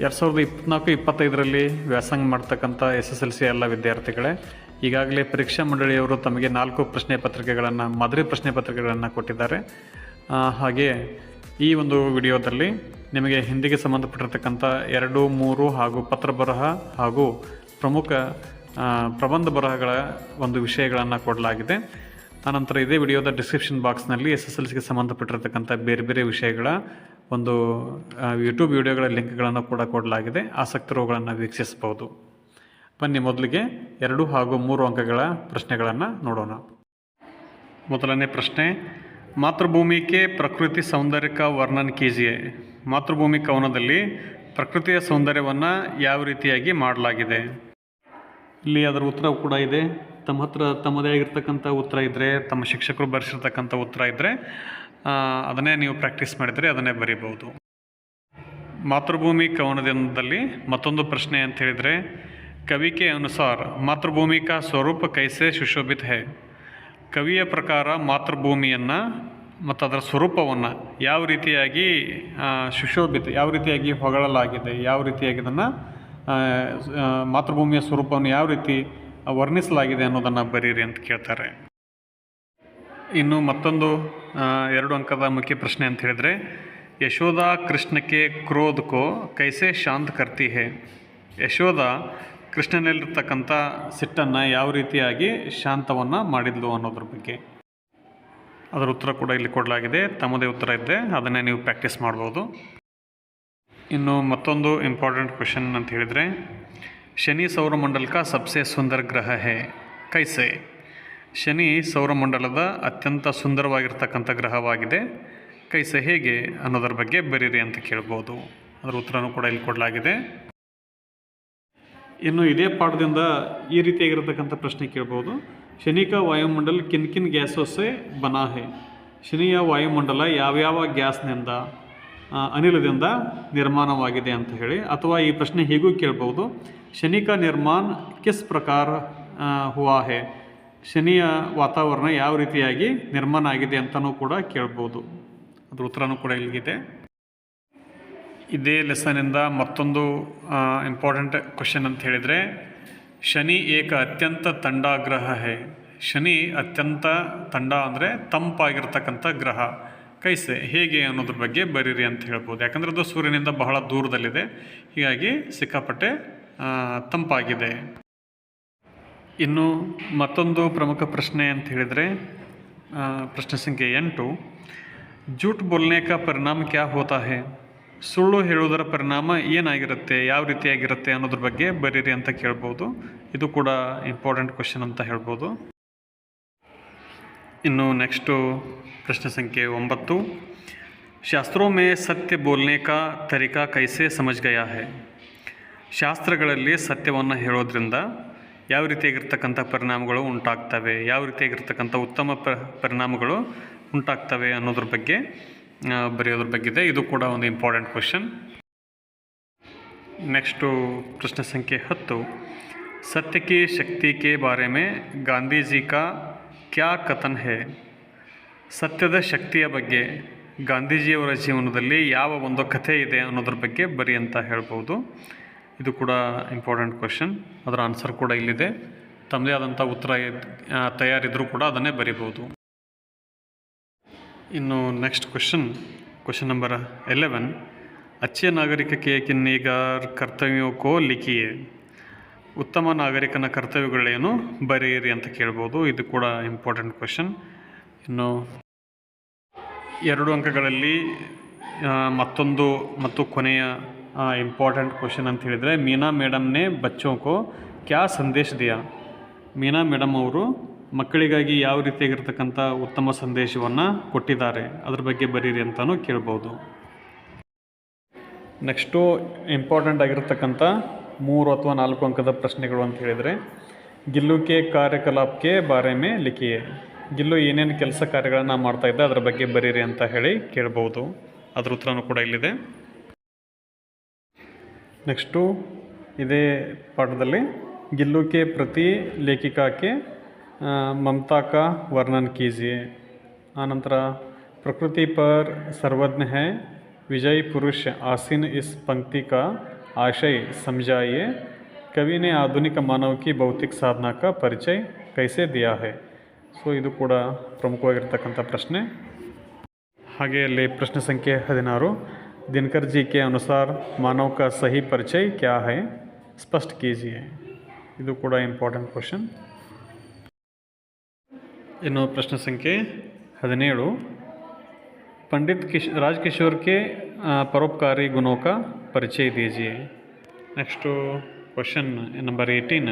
ಎರಡು ಸಾವಿರದ ಇಪ್ಪತ್ನಾಲ್ಕು, ಇಪ್ಪತ್ತೈದರಲ್ಲಿ ವ್ಯಾಸಂಗ ಮಾಡ್ತಕ್ಕಂಥ ಎಸ್ ಎಸ್ ಎಲ್ ಸಿ ಎಲ್ಲ ವಿದ್ಯಾರ್ಥಿಗಳೇ, ಈಗಾಗಲೇ ಪರೀಕ್ಷಾ ಮಂಡಳಿಯವರು ತಮಗೆ ನಾಲ್ಕು ಪ್ರಶ್ನೆ ಪತ್ರಿಕೆಗಳನ್ನು, ಮಾದರಿ ಪ್ರಶ್ನೆ ಪತ್ರಿಕೆಗಳನ್ನು ಕೊಟ್ಟಿದ್ದಾರೆ. ಹಾಗೆ ಈ ಒಂದು ವಿಡಿಯೋದಲ್ಲಿ ನಿಮಗೆ ಹಿಂದಿಗೆ ಸಂಬಂಧಪಟ್ಟಿರ್ತಕ್ಕಂಥ ಎರಡು, ಮೂರು ಹಾಗೂ ಪತ್ರ ಬರಹ ಹಾಗೂ ಪ್ರಮುಖ ಪ್ರಬಂಧ ಬರಹಗಳ ಒಂದು ವಿಷಯಗಳನ್ನು ಕೊಡಲಾಗಿದೆ. ಆನಂತರ ಇದೇ ವಿಡಿಯೋದ ಡಿಸ್ಕ್ರಿಪ್ಷನ್ ಬಾಕ್ಸ್ನಲ್ಲಿ ಎಸ್ ಎಸ್ ಎಲ್ ಸಿಗೆ ಸಂಬಂಧಪಟ್ಟಿರತಕ್ಕಂಥ ಬೇರೆ ಬೇರೆ ವಿಷಯಗಳ ಒಂದು ಯೂಟ್ಯೂಬ್ ವಿಡಿಯೋಗಳ ಲಿಂಕ್ಗಳನ್ನು ಕೂಡ ಕೊಡಲಾಗಿದೆ. ಆಸಕ್ತರುಗಳನ್ನು ವೀಕ್ಷಿಸಬಹುದು. ಬನ್ನಿ ಮೊದಲಿಗೆ ಎರಡು ಹಾಗೂ ಮೂರು ಅಂಕಗಳ ಪ್ರಶ್ನೆಗಳನ್ನು ನೋಡೋಣ. ಮೊದಲನೇ ಪ್ರಶ್ನೆ ಮಾತೃಭೂಮಿಕೆ ಪ್ರಕೃತಿ ಸೌಂದರ್ಯಕ ವರ್ಣನ್ ಕೀಜಿಯೆ? ಮಾತೃಭೂಮಿ ಕವನದಲ್ಲಿ ಪ್ರಕೃತಿಯ ಸೌಂದರ್ಯವನ್ನು ಯಾವ ರೀತಿಯಾಗಿ ಮಾಡಲಾಗಿದೆ? ಇಲ್ಲಿ ಅದರ ಉತ್ತರ ಕೂಡ ಇದೆ. ತಮ್ಮ ಹತ್ರ ತಮ್ಮದೇ ಆಗಿರ್ತಕ್ಕಂಥ ಉತ್ತರ ಇದ್ದರೆ ತಮ್ಮ ಶಿಕ್ಷಕರು ಬರೆಸಿರ್ತಕ್ಕಂಥ ಉತ್ತರ ಇದ್ದರೆ ಅದನ್ನೇ ನೀವು ಪ್ರಾಕ್ಟೀಸ್ ಮಾಡಿದರೆ ಅದನ್ನೇ ಬರೀಬಹುದು. ಮಾತೃಭೂಮಿ ಕವನದಲ್ಲಿ ಮತ್ತೊಂದು ಪ್ರಶ್ನೆ ಅಂತ ಹೇಳಿದರೆ, ಕವಿಕೆ ಅನುಸಾರ ಮಾತೃಭೂಮಿಕ ಸ್ವರೂಪ ಕೈಸೆ ಸುಶೋಭಿತ ಹೇ. ಕವಿಯ ಪ್ರಕಾರ ಮಾತೃಭೂಮಿಯನ್ನು ಮತ್ತು ಅದರ ಸ್ವರೂಪವನ್ನು ಯಾವ ರೀತಿಯಾಗಿ ಸುಶೋಭಿತ, ಯಾವ ರೀತಿಯಾಗಿ ಹೊಗಳಲಾಗಿದೆ, ಯಾವ ರೀತಿಯಾಗಿ ಅದನ್ನು ಮಾತೃಭೂಮಿಯ ಸ್ವರೂಪವನ್ನು ಯಾವ ರೀತಿ ವರ್ಣಿಸಲಾಗಿದೆ ಅನ್ನೋದನ್ನು ಬರೀರಿ ಅಂತ ಕೇಳ್ತಾರೆ. ಇನ್ನು ಮತ್ತೊಂದು ಎರಡು ಅಂಕದ ಮುಖ್ಯ ಪ್ರಶ್ನೆ ಅಂತ ಹೇಳಿದರೆ ಯಶೋಧ ಕೃಷ್ಣಕ್ಕೆ ಕ್ರೋಧ ಕೋ ಕೈಸೆ ಶಾಂತ ಕರ್ತಿ ಹೇ ಯಶೋಧ ಕೃಷ್ಣನಲ್ಲಿರ್ತಕ್ಕಂಥ ಸಿಟ್ಟನ್ನು ಯಾವ ರೀತಿಯಾಗಿ ಶಾಂತವನ್ನು ಮಾಡಿದ್ಲು ಅನ್ನೋದ್ರ ಬಗ್ಗೆ. ಅದರ ಉತ್ತರ ಕೂಡ ಇಲ್ಲಿ ಕೊಡಲಾಗಿದೆ, ತಮ್ಮದೇ ಉತ್ತರ ಇದ್ದರೆ ಅದನ್ನೇ ನೀವು ಪ್ರಾಕ್ಟೀಸ್ ಮಾಡ್ಬೋದು. ಇನ್ನು ಮತ್ತೊಂದು ಇಂಪಾರ್ಟೆಂಟ್ ಕ್ವೆಶನ್ ಅಂತ ಹೇಳಿದರೆ ಶನಿ ಸೌರಮಂಡಲ का सबसे ಸುಂದರ ಗ್ರಹ ಹೇ. ಕೈಸೆ. ಶನಿ ಸೌರಮಂಡಲದ ಅತ್ಯಂತ ಸುಂದರವಾಗಿರ್ತಕ್ಕಂಥ ಗ್ರಹವಾಗಿದೆ. ಕೈಸೆ ಹೇಗೆ ಅನ್ನೋದರ ಬಗ್ಗೆ ಬರೀರಿ ಅಂತ ಕೇಳ್ಬೋದು. ಅದರ ಉತ್ತರನೂ ಕೂಡ ಇಲ್ಲಿ ಕೊಡಲಾಗಿದೆ. ಇನ್ನು ಇದೇ ಪಾಠದಿಂದ ಈ ರೀತಿಯಾಗಿರತಕ್ಕಂಥ ಪ್ರಶ್ನೆ ಕೇಳ್ಬೋದು. ಶನಿಕ ವಾಯುಮಂಡಲ ಕಿನ್ ಕಿನ್ ಗ್ಯಾಸೋಸೆ ಬನಾಹೆ. ಶನಿಯ ವಾಯುಮಂಡಲ ಯಾವ್ಯಾವ ಗ್ಯಾಸ್ನಿಂದ? ಅನಿಲದಿಂದ ನಿರ್ಮಾಣವಾಗಿದೆ ಅಂತ ಹೇಳಿ. ಅಥವಾ ಈ ಪ್ರಶ್ನೆ ಹೀಗೂ ಕೇಳ್ಬೋದು ಶನಿಕ ನಿರ್ಮಾಣ ಕಿಸ್ ಪ್ರಕಾರ ಹುವಾ ಹೇ? ಶನಿಯ ವಾತಾವರಣ ಯಾವ ರೀತಿಯಾಗಿ ನಿರ್ಮಾಣ ಆಗಿದೆ ಅಂತಲೂ ಕೂಡ ಕೇಳ್ಬೋದು ಅದ್ರ ಉತ್ತರನೂ ಕೂಡ ಇಲ್ಲಿಗಿದೆ. ಇದೇ ಲೆಸನಿಂದ ಮತ್ತೊಂದು ಇಂಪಾರ್ಟೆಂಟ್ ಕ್ವಶನ್ ಅಂತ ಹೇಳಿದರೆ, ಶನಿ ಏಕ ಅತ್ಯಂತ ತಂಡಾಗ್ರಹ ಹೇ? ಶನಿ ಅತ್ಯಂತ ತಂಡ ಅಂದರೆ ತಂಪಾಗಿರ್ತಕ್ಕಂಥ ಗ್ರಹ. ಕೈಸೆ, ಹೇಗೆ ಅನ್ನೋದ್ರ ಬಗ್ಗೆ ಬರೀರಿ ಅಂತ ಹೇಳ್ಬೋದು. ಯಾಕಂದರೆ ಅದು ಸೂರ್ಯನಿಂದ ಬಹಳ ದೂರದಲ್ಲಿದೆ. ಹೀಗಾಗಿ ಸಿಕ್ಕಾಪಟ್ಟೆ ತಂಪಾಗಿದೆ. ಇನ್ನು ಮತ್ತೊಂದು ಪ್ರಮುಖ ಪ್ರಶ್ನೆ ಅಂತ ಹೇಳಿದರೆ ಪ್ರಶ್ನೆ ಸಂಖ್ಯೆ ಎಂಟು. ಜೂಟ್ ಬೋಲ್ನೇಕ ಪರಿಣಾಮ ಕ್ಯಾ ಹೋತಾ ಹೇ ಸುಳ್ಳು ಹೇಳುವುದರ ಪರಿಣಾಮ ಏನಾಗಿರುತ್ತೆ, ಯಾವ ರೀತಿಯಾಗಿರುತ್ತೆ ಅನ್ನೋದ್ರ ಬಗ್ಗೆ ಬರೀರಿ ಅಂತ ಕೇಳ್ಬೋದು. ಇದು ಕೂಡ ಇಂಪಾರ್ಟೆಂಟ್ ಕ್ವಶನ್ ಅಂತ ಹೇಳ್ಬೋದು. ಇನ್ನು ನೆಕ್ಸ್ಟು ಪ್ರಶ್ನೆ ಸಂಖ್ಯೆ ಒಂಬತ್ತು. ಶಾಸ್ತ್ರೋ ಮೇ ಸತ್ಯ ಬೋಲ್ನೆ ಕಾ ತರಿಕಾ ಕೈಸೆ ಸಮಜ್ ಗಯಾ ಹೇ. ಶಾಸ್ತ್ರಗಳಲ್ಲಿ ಸತ್ಯವನ್ನು ಹೇಳೋದ್ರಿಂದ ಯಾವ ರೀತಿಯಾಗಿರ್ತಕ್ಕಂಥ ಪರಿಣಾಮಗಳು ಉಂಟಾಗ್ತವೆ, ಯಾವ ರೀತಿಯಾಗಿರ್ತಕ್ಕಂಥ ಉತ್ತಮ ಪ ಪರಿಣಾಮಗಳು ಉಂಟಾಗ್ತವೆ ಅನ್ನೋದ್ರ ಬಗ್ಗೆ ಬರೆಯೋದ್ರ ಬಗ್ಗೆ ಇದೆ ಇದು ಕೂಡ ಒಂದು ಇಂಪಾರ್ಟೆಂಟ್ ಕ್ವಶನ್ ನೆಕ್ಸ್ಟು ಪ್ರಶ್ನೆ ಸಂಖ್ಯೆ ಹತ್ತು. ಸತ್ಯಕ್ಕೆ ಶಕ್ತಿಕೆ ಮೇ ಗಾಂಧೀಜಿ ಕಾ ಕ್ಯಾ ಕಥನ್ ಹೇ? ಸತ್ಯದ ಶಕ್ತಿಯ ಬಗ್ಗೆ ಗಾಂಧೀಜಿಯವರ ಜೀವನದಲ್ಲಿ ಯಾವ ಒಂದು ಕಥೆ ಇದೆ ಅನ್ನೋದ್ರ ಬಗ್ಗೆ ಬರಿ ಅಂತ ಹೇಳ್ಬೋದು. ಇದು ಕೂಡ ಇಂಪಾರ್ಟೆಂಟ್ ಕ್ವಶನ್ ಅದರ ಆನ್ಸರ್ ಕೂಡ ಇಲ್ಲಿದೆ. ತಮ್ಮದೇ ಆದಂಥ ಉತ್ತರ ತಯಾರಿದ್ದರೂ ತಯಾರಿದ್ರೂ ಕೂಡ ಅದನ್ನೇ ಬರಿಬೋದು. ಇನ್ನು next question question number eleven ಅಚ್ಚೆ ನಾಗರಿಕ ಕೆ ಕಿನ್ನಿಗಾರ್ ಕೋ ಲಿಖಿಯೇ? ಉತ್ತಮ ನಾಗರಿಕನ ಕರ್ತವ್ಯಗಳೇನು ಬರೆಯಿರಿ ಅಂತ ಕೇಳ್ಬೋದು. ಇದು ಕೂಡ ಇಂಪಾರ್ಟೆಂಟ್ ಕ್ವೆಶನ್ ಇನ್ನು ಎರಡು ಅಂಕಗಳಲ್ಲಿ ಮತ್ತೊಂದು ಮತ್ತು ಕೊನೆಯ ಇಂಪಾರ್ಟೆಂಟ್ ಕ್ವಶನ್ ಅಂತ ಹೇಳಿದರೆ, ಮೀನಾ ಮೇಡಮ್ನೇ ಬಚ್ಚೋಕೋ, ಕ್ಯಾ ಸಂದೇಶ ದಿಯಾ? ಮೀನಾ ಮೇಡಮ್ ಅವರು, ಮಕ್ಕಳಿಗಾಗಿ ಯಾವ ರೀತಿಯಾಗಿರ್ತಕ್ಕಂಥ ಉತ್ತಮ ಸಂದೇಶವನ್ನು ಕೊಟ್ಟಿದ್ದಾರೆ? ಅದ್ರ ಬಗ್ಗೆ ಬರೀರಿ ಅಂತಲೂ ಕೇಳ್ಬೋದು. ನೆಕ್ಸ್ಟು ಇಂಪಾರ್ಟೆಂಟ್ ಆಗಿರ್ತಕ್ಕಂಥ ಮೂರು ಅಥವಾ ನಾಲ್ಕು ಅಂಕದ ಪ್ರಶ್ನೆಗಳು ಅಂತ ಹೇಳಿದರೆ, ಗಿಲ್ಲುಕೆ ಕಾರ್ಯಕಲಾಪಕ್ಕೆ ಬಾರೆ ಮೇ ಲಿಖಿಯೇ. ಗಿಲ್ಲು ಏನೇನು ಕೆಲಸ ಕಾರ್ಯಗಳನ್ನು ಮಾಡ್ತಾ ಇದ್ದೆ ಅದರ ಬಗ್ಗೆ ಬರೀರಿ ಅಂತ ಹೇಳಿ ಕೇಳ್ಬೋದು ಅದರ ಉತ್ತರನೂ ಕೂಡ ಇಲ್ಲಿದೆ. ನೆಕ್ಸ್ಟು, ಇದೇ ಪಾಠದಲ್ಲಿ, ಗಿಲ್ಲುಕೆ ಪ್ರತಿ ಲೇಖಿಕಾಕ್ಕೆ ಮಮತಾಕ ವರ್ಣನ್ ಕೀಜಿ. ಆನಂತರ ಪ್ರಕೃತಿ ಪರ್ ಸರ್ವಜ್ಞ ಹೇ ವಿಜಯ್ ಪುರುಷ್ ಆಸೀನ್ ಇಸ್ ಪಂಕ್ತಿಕಾ आशय समझाइए कवि ने आधुनिक मानव की भौतिक साधना का परिचय कैसे दिया है ಸೊ ಇದು ಕೂಡ ಪ್ರಮುಖವಾಗಿರ್ತಕ್ಕಂಥ ಪ್ರಶ್ನೆ ಹಾಗೆ ಅಲ್ಲಿ ಪ್ರಶ್ನೆ ಸಂಖ್ಯೆ ಹದಿನಾರು ದಿನಕರ್ ಜಿ ಕೆ ಅನುಸಾರ ಮಾನವ್ का सही परिचय क्या है ಸ್ಪಷ್ಟ कीजिए ಇದು ಕೂಡ ಇಂಪಾರ್ಟೆಂಟ್ ಕ್ವಶನ್ ಇನ್ನು ಪ್ರಶ್ನೆ ಸಂಖ್ಯೆ ಹದಿನೇಳು पंडित किश राजकिशोर के आ, परोपकारी गुणों का परिचय दीजिए next question number eighteen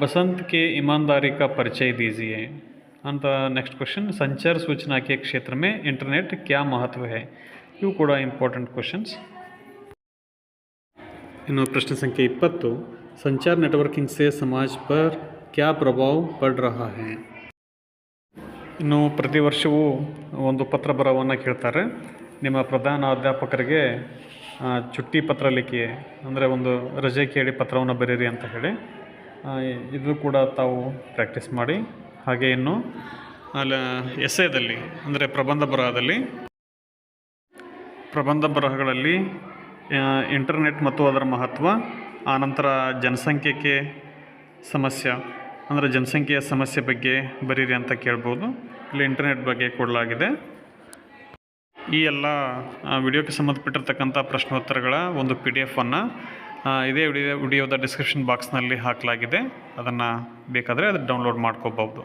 Basant के ईमानदारी का परिचय दीजिए ಅಂತ ನೆಕ್ಸ್ಟ್ ಕ್ವಶನ್ ಸಂಚಾರ ಸೂಚನಾ के क्षेत्र में इंटरनेट क्या महत्व है ಇವು ಕೂಡ ಇಂಪಾರ್ಟೆಂಟ್ ಕ್ವಶನ್ಸ್ ಇನ್ನು ಪ್ರಶ್ನೆ ಸಂಖ್ಯೆ ಇಪ್ಪತ್ತು ಸಂಚಾರ ನೆಟ್ವರ್ಕಿಂಗ್ ಸೇ ಸಮಾಜ ಪರ್ ಕ್ಯಾ ಪ್ರಭಾವ ಪಡ್ ರಹಾ ಹೈ ಇನ್ನು ಪ್ರತಿ ವರ್ಷವೂ ಒಂದು ಪತ್ರ ಬರವನ್ನು ಕೇಳ್ತಾರೆ. ನಿಮ್ಮ ಪ್ರಧಾನ ಅಧ್ಯಾಪಕರಿಗೆ ಚುಟ್ಟಿ ಪತ್ರ ಲಿಖಿ, ಅಂದರೆ ಒಂದು ರಜೆ ಕೇಳಿ ಪತ್ರವನ್ನು ಬರೀರಿ ಅಂತ ಹೇಳಿ ಇದು ಕೂಡ ತಾವು ಪ್ರಾಕ್ಟೀಸ್ ಮಾಡಿ. ಹಾಗೆ ಇನ್ನು, ಅಲ್ಲ, ಎಸ್ಸೆದಲ್ಲಿ, ಅಂದರೆ ಪ್ರಬಂಧ ಬರಹದಲ್ಲಿ, ಪ್ರಬಂಧ ಬರಹಗಳಲ್ಲಿ ಇಂಟರ್ನೆಟ್ ಮತ್ತು ಅದರ ಮಹತ್ವ ಆನಂತರ ಜನಸಂಖ್ಯೆಗೆ ಸಮಸ್ಯೆ ಅಂದರೆ ಜನಸಂಖ್ಯೆಯ ಸಮಸ್ಯೆ ಬಗ್ಗೆ ಬರೀರಿ ಅಂತ ಕೇಳ್ಬೋದು. ಇಲ್ಲಿ ಇಂಟರ್ನೆಟ್ ಬಗ್ಗೆ ಕೊಡಲಾಗಿದೆ. ಈ ಎಲ್ಲ ವಿಡಿಯೋಕ್ಕೆ ಸಂಬಂಧಪಟ್ಟಿರ್ತಕ್ಕಂಥ ಪ್ರಶ್ನೋತ್ತರಗಳ ಒಂದು ಪಿ ಡಿ ಎಫನ್ನು ಇದೇ ವಿಡಿಯೋ, ವಿಡಿಯೋದ ಡಿಸ್ಕ್ರಿಪ್ಷನ್ ಬಾಕ್ಸ್ನಲ್ಲಿ ಹಾಕಲಾಗಿದೆ. ಅದನ್ನು ಬೇಕಾದರೆ ಅದು ಡೌನ್ಲೋಡ್ ಮಾಡ್ಕೋಬೋದು